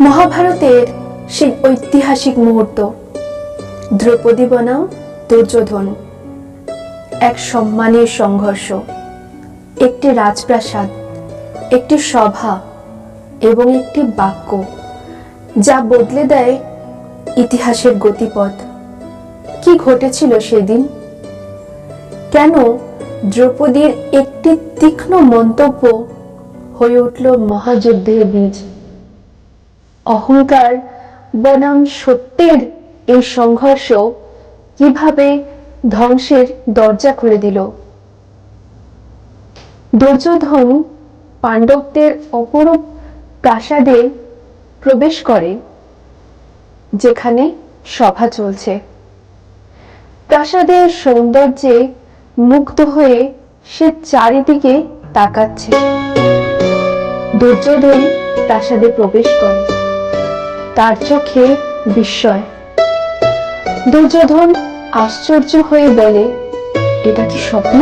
মহাভারতের সেই ঐতিহাসিক মুহূর্ত। দ্রৌপদী বনাম, দুর্যোধন। এক সম্মানের সংঘর্ষ। একটি রাজপ্রাসাদ, একটি সভা এবং একটি বাক্য যা বদলে দেয় ইতিহাসের গতিপথ। কি ঘটেছিল সেদিন? কেন দ্রৌপদীর একটি তীক্ষ্ণ মন্তব্য হয়ে উঠল মহাযুদ্ধের বীজ? অহংকার বনাম সত্যের এই সংঘর্ষ কীভাবে ধ্বংসের দরজা খুলে দিল? দুর্যোধন পাণ্ডবদের অপরূপ প্রাসাদে প্রবেশ করে, যেখানে সভা চলছে। প্রাসাদের সৌন্দর্যে মুগ্ধ হয়ে সে চারিদিকে তাকাচ্ছে। দুর্যোধন প্রাসাদে প্রবেশ করে। তার চোখে বিস্ময়। দুর্যোধন আশ্চর্য হয়ে বলে, এটা কি স্বপ্ন?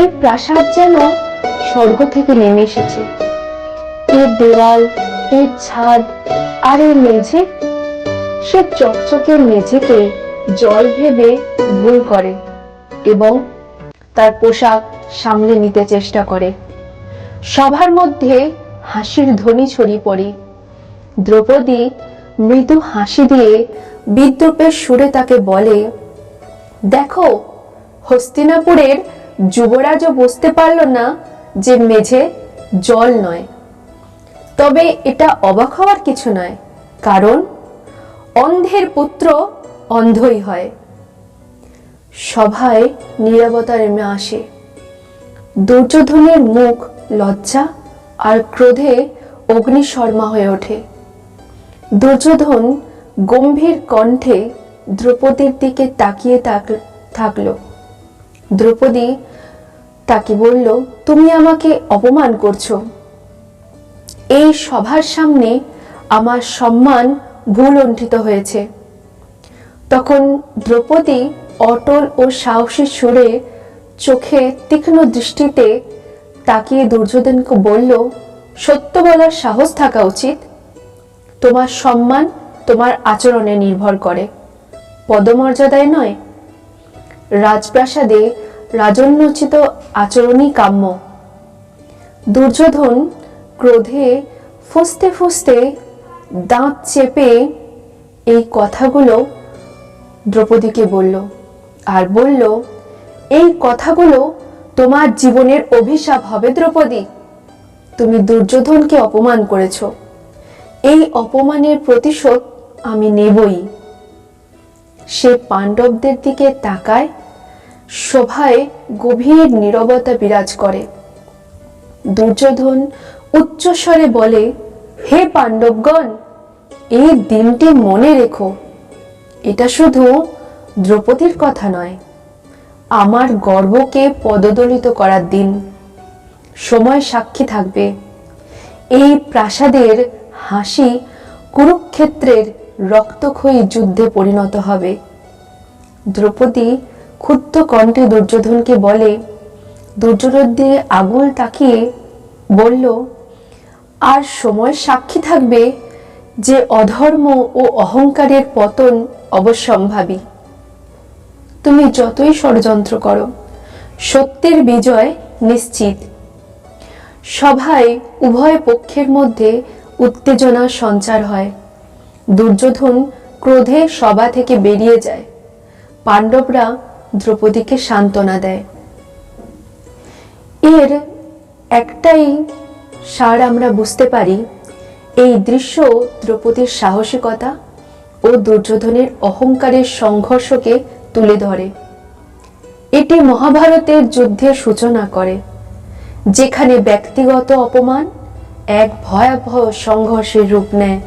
এই প্রাসাদ যেন স্বর্গ থেকে নেমে এসেছে। এর দেওয়াল, এর ছাদ আর এর মেঝে, সে চকচকে মেঝেকে জল ভেবে ভুল করে এবং তার পোশাক সামলে নিতে চেষ্টা করে। সবার মধ্যে হাসির ধ্বনি ছড়িয়ে পড়ে। দ্রৌপদী মৃদু হাসি দিয়ে বিদ্রুপের সুরে তাকে বলে, দেখো, হস্তিনাপুরের যুবরাজও বুঝতে পারল না যে মেঝে জল নয়। তবে এটা অবাক হওয়ার কিছু নয়, কারণ অন্ধের পুত্র অন্ধই হয়। সভায় নীরবতা নেমে আসে। দুর্যোধনের মুখ লজ্জা আর ক্রোধে অগ্নিশর্মা হয়ে ওঠে। দুর্যোধন গম্ভীর কণ্ঠে দ্রৌপদীর দিকে তাকিয়ে তাক- থাকল। দ্রৌপদী তাকে বলল, তুমি আমাকে অপমান করছ। এই সভার সামনে আমার সম্মান ভুল লুণ্ঠিত হয়েছে। তখন দ্রৌপদী অটল ও সাহসী সুরে চোখে তীক্ষ্ণ দৃষ্টিতে তাকিয়ে দুর্যোধনকে বলল, সত্য বলার সাহস থাকা উচিত। তোমার সম্মান তোমার আচরণে নির্ভর করে। পদমর্যাদায় নয়, রাজপ্রাসাদে রাজন্যোচিত আচরণই কাম্য। দুর্যোধন ক্রোধে ফুসতে ফুসতে দাঁত চেপে এই কথাগুলো দ্রৌপদীকে বলল, আর বলল, এই কথাগুলো তোমার জীবনের অভিশাপ হবে দ্রৌপদী। তুমি দুর্যোধনকে অপমান করেছ। এই অপমানের প্রতিশোধ আমি নেবই। সে পাণ্ডবদের দিকে তাকায় সভায় গভীর নীরবতা বিরাজ করে। দুর্যোধন উচ্চস্বরে বলে, হে পাণ্ডবগণ, এই দিনটি মনে রেখো। এটা শুধু দ্রৌপদীর কথা নয়, আমার গর্বকে পদদলিত করার দিন। সময় সাক্ষী থাকবে। এই প্রাসাদের হাসি কুরুক্ষেত্রের রক্তক্ষয়ী যুদ্ধে পরিণত হবে। দ্রৌপদী ক্ষুদ্র কণ্ঠে দুর্যোধনকে বলে দুর্যোধন দিয়ে আগুল তাকিয়ে বলল, আর সময় সাক্ষী থাকবে যে অধর্ম ও অহংকারের পতন অবশ্যম্ভাবী। তুমি যতই ষড়যন্ত্র করো, সত্যের বিজয় নিশ্চিত। সভায় উভয় পক্ষের মধ্যে উত্তেজনা সঞ্চার হয়। দুর্যোধন ক্রোধে সভা থেকে বেরিয়ে যায়। পাণ্ডবরা দ্রৌপদীকে সান্ত্বনা দেয়। এর একটাই সার আমরা বুঝতে পারি, এই দৃশ্য দ্রৌপদীর সাহসিকতা ও দুর্যোধনের অহংকারের সংঘর্ষকে তুলে ধরে। এটি মহাভারতের যুদ্ধের সূচনা করে, যেখানে ব্যক্তিগত অপমান এক ভয়াবহ সংঘর্ষের রূপ নেয়।